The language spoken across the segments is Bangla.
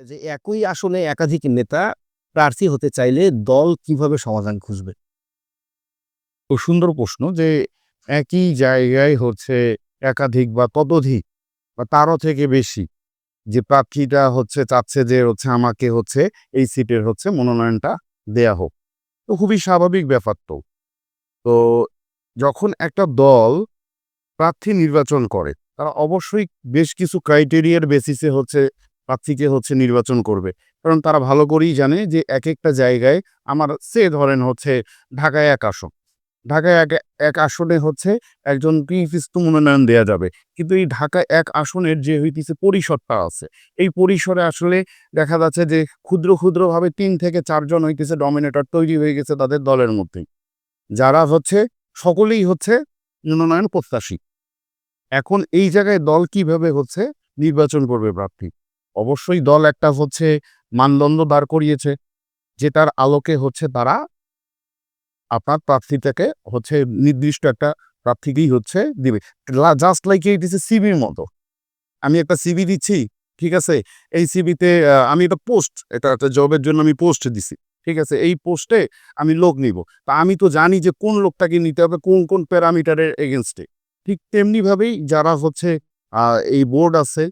যে একই আসনে একাধিক নেতা প্রার্থী হতে চাইলে দল কীভাবে সমাধান খুঁজবে? খুব সুন্দর প্রশ্ন যে একই জায়গায় হচ্ছে একাধিক বা ততোধিক বা তারও থেকে বেশি যে প্রার্থীটা হচ্ছে চাচ্ছে যে হচ্ছে আমাকে হচ্ছে এই সিটের হচ্ছে মনোনয়নটা দেয়া হোক। তো খুবই স্বাভাবিক ব্যাপার তো। তো যখন একটা দল প্রার্থী নির্বাচন করে, তারা অবশ্যই বেশ কিছু ক্রাইটেরিয়ার বেসিসে হচ্ছে প্রার্থীকে হচ্ছে নির্বাচন করবে। কারণ তারা ভালো করেই জানে যে এক একটা জায়গায় আমার সে ধরেন হচ্ছে ঢাকায় এক আসন। ঢাকায় এক এক আসনে হচ্ছে একজন পিএফিস্ত মনোনয়ন দেয়া যাবে। কিন্তু এই ঢাকা এক আসনের যে হইতেছে পরিসরটা আছে, এই পরিসরে আসলে দেখা যাচ্ছে যে ক্ষুদ্র ক্ষুদ্রভাবে তিন থেকে চারজন হইতেছে ডমিনেটর তৈরি হয়ে গেছে তাদের দলের মধ্যে। যারা হচ্ছে, সকলেই হচ্ছে মনোনয়ন প্রত্যাশী। এখন এই জায়গায় দল কীভাবে হচ্ছে নির্বাচন করবে প্রার্থী? অবশ্যই দল একটা হচ্ছে মানদণ্ড দাঁড় করিয়েছে, যেটার আলোকে হচ্ছে তারা আপনার প্রার্থীটাকে হচ্ছে নির্দিষ্ট একটা প্রার্থীকেই হচ্ছে দিবে। জাস্ট লাইক ইট ইস সিবির মতো। আমি একটা সিবি দিচ্ছি, ঠিক আছে? এই সিবিতে আমি একটা পোস্ট এটা একটা জবের জন্য আমি পোস্ট দিছি, ঠিক আছে? এই পোস্টে আমি লোক নিব। তা আমি তো জানি যে কোন লোকটাকে নিতে হবে, কোন কোন প্যারামিটারের এগেনস্টে ঠিক তেমনিভাবেই যারা হচ্ছে এই বোর্ড আছে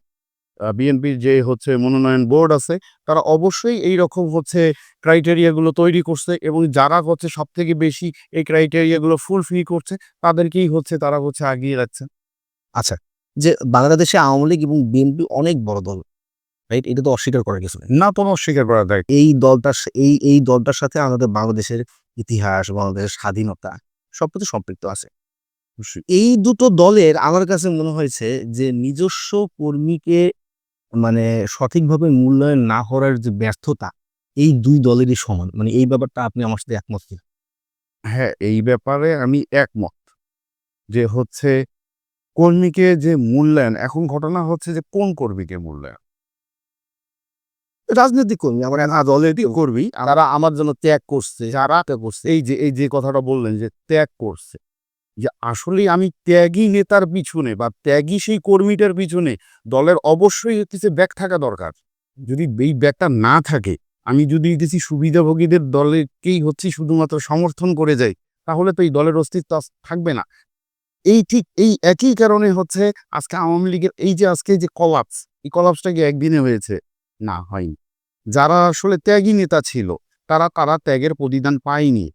বিএনপির যে হচ্ছে মনোনয়ন বোর্ড আছে তারা অবশ্যই এই রকম হচ্ছে ক্রাইটেরিয়াগুলো তৈরি করছে এবং যারা হচ্ছে সব থেকে বেশি এই ক্রাইটেরিয়াগুলো ফুলফিল করছে তাদেরকেই হচ্ছে তারা হচ্ছে আগিয়ে যাচ্ছে আচ্ছা যে বাংলাদেশে আওয়ামী লীগ এবং বিএনপি অনেক বড় দল রাইট এটা তো অস্বীকার করার কিছু না কোনো অস্বীকার করা যায়। এই দলটার এই এই দলটার সাথে আমাদের বাংলাদেশের ইতিহাস বাংলাদেশের স্বাধীনতা সব কিছু সম্পৃক্ত আছে। এই দুটো দলের আমার কাছে মনে হয়েছে যে নিজস্ব কর্মীকে মানে সঠিকভাবে মূল্যায়ন না করার যে ব্যর্থতা এই দুই দলেরই সমান। মানে এই ব্যাপারটা আপনি আমার সাথে একমত কি হ্যাঁ এই ব্যাপারে আমি একমত যে হচ্ছে কর্মীকে যে মূল্যায়ন এখন ঘটনা হচ্ছে যে কোন কর্মীকে মূল্যায়ন? রাজনৈতিক কর্মী আমার দলের কর্মী তারা আমার জন্য ত্যাগ করছে যারা ত্যাগ করছে। এই যে এই যে কথাটা বললেন যে ত্যাগ করছে যে আসলে আমি ত্যাগী নেতার পিছনে বা ত্যাগী সেই কর্মীটার পিছনে দলের অবশ্যই হচ্ছে ব্যাগ থাকা দরকার। যদি এই ব্যাগটা না থাকে, আমি যদি কিছু সুবিধাভোগীদের দলেরকেই হচ্ছে শুধুমাত্র সমর্থন করে যাই, তাহলে তো এই দলের অস্তিত্ব থাকবে না। এই ঠিক এই একই কারণে হচ্ছে আজকে আওয়ামী লীগের এই যে আজকে যে কলাপস এই কলাপসটা কি একদিনে হয়েছে? না, হয়নি। যারা আসলে ত্যাগী নেতা ছিল, তারা তারা ত্যাগের প্রতিদান পায়নি।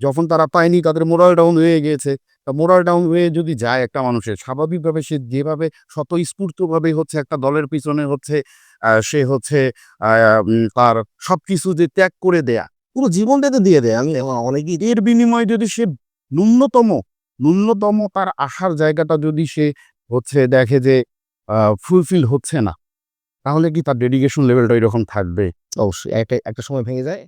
যখন তারা পায়নি, তাদের মোরাল ডাউন হয়ে গিয়েছে। মোরাল ডাউন হয়ে যদি যায় একটা মানুষের, স্বাভাবিকভাবে সে যেভাবে স্বতঃস্ফূর্তভাবে হচ্ছে একটা দলের পিছনে হচ্ছে সে হচ্ছে তার সব কিছু যে ত্যাগ করে দেয়া, পুরো জীবনটাতে দিয়ে দেয়। আমি অনেকেই এর বিনিময়ে যদি সে ন্যূনতম ন্যূনতম তার আসার জায়গাটা যদি সে হচ্ছে দেখে যে ফুলফিল হচ্ছে না, তাহলে কি তার ডেডিকেশন লেভেলটা এরকম থাকবে? অবশ্যই, একটা একটা সময় ভেঙে যায়।